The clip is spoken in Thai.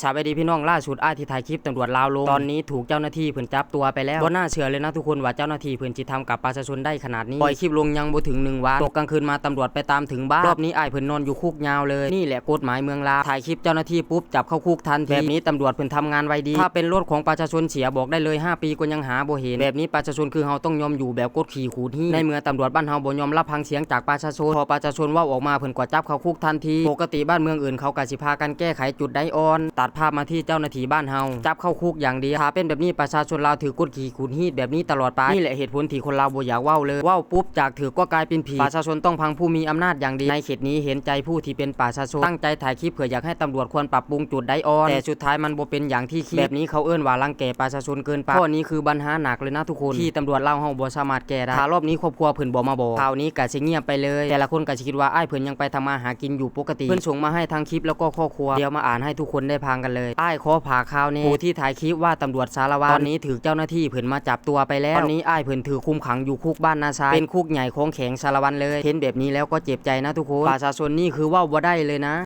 สวัสดีพี่น้องล่าสุดอ้ายที่ถ่ายคลิปตำรวจลาวลง ตอนนี้ถูกเจ้าหน้าที่เพิ่นจับตัวไปแล้วบ่น่าเชื่อเลยนะทุกคนว่าเจ้าหน้าที่เพิ่นจิทำกับประชาชนได้ขนาดนี้ปล่อยคลิปลงยังบ่ถึงหนึ่งวันตกกลางคืนมาตำรวจไปตามถึงบ้านรอบนี้อ้ายเพิ่นนอนอยู่คุกยาวเลยนี่แหละกฎหมายเมืองลาวถ่ายคลิปเจ้าหน้าที่ปุ๊บจับเข้าคุกทันทีแบบนี้ตำรวจเพิ่นทำงานไวดีถ้าเป็นรถของประชาชนเสียบอกได้เลย 5 ปีก็ยังหาบ่เห็นแบบนี้ประชาชนคือเฮาต้องยอมอยู่แบบกดขี่ขูดหี้ในเมื่อตำรวจบ้านเฮาบ่ยอมรับฟังเสียงจากประชาชนพอประชาชนเว่าออกมาเพิ่นก็จับเข้าคุกทันทีปกติบ้านเมืองอื่นเขาก็สิพากันแก้ไขจุดใดอ่อนตัดภาพมาที่เจ้าหน้าที่บ้านเฮาจับเข้าคุกอย่างดียวถ้าเป็นแบบนี้ประชาชนลาวถือกดขี่ขูดหีดแบบนี้ตลอดไปนี่แหละเหตุผลที่คนลาวบ่อยากเว้าเลยเว้าปุ๊บจากถือก็กลายเป็นผีประชาชนต้องพังผู้มีอำนาจอย่างดีในเขตนี้เห็นใจผู้ที่เป็นประชาชนตั้งใจถ่ายคลิปเผื่ออยากให้ตำรวจควรปรับปรุงจุดใดออนแต่สุดท้ายมันบ่เป็นอย่างที่คิดแบบนี้เขาเอิ้นว่ารังแกประชาชนเกินไปข้อนี้คือปัญหาหนักเลยนะทุกคนที่ตำรวจเล่าเฮาบ่สามารถแก้ได้ถ้ารอบนี้ครอบครัวเพิ่นบ่มาบอกข่าวนี้ก็สิเงียบไปเลย แต่ละคนก็สิคิดว่าอ้ายเพิ่นยังไปทำมาหากินอยู่ปกติเพิ่นส่งมาให้ทางคลิปแล้วก็ข้อครัวเดี๋ยวมาอ่านให้ทุกคนได้พังกันเลยอ้ายขอผ่าข่าวนี้ผู้ที่ถ่ายคลิปว่าตำรวจสารวัตรตอนนี้ถือเจ้าหน้าที่เพิ่นมาจับตัวไปแล้วตอนนี้อ้ายเพิ่นถือคุมขังอยู่คุกบ้านนาซายเป็นคุกใหญ่ของแข็งสารวัตรเลยเห็นแบบนี้แล้วก็เจ็บใจนะทุกคนประชาชนนี่คือเว่าบ่ได้เลยนะ